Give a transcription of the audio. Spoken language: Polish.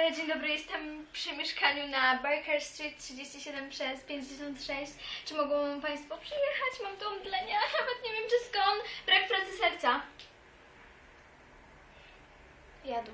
E, dzień dobry, jestem przy mieszkaniu na Baker Street 37 przez 56. Czy mogą Państwo przyjechać? Mam tu omdlenie, nawet nie wiem czy skąd. Brak pracy serca. Jaду.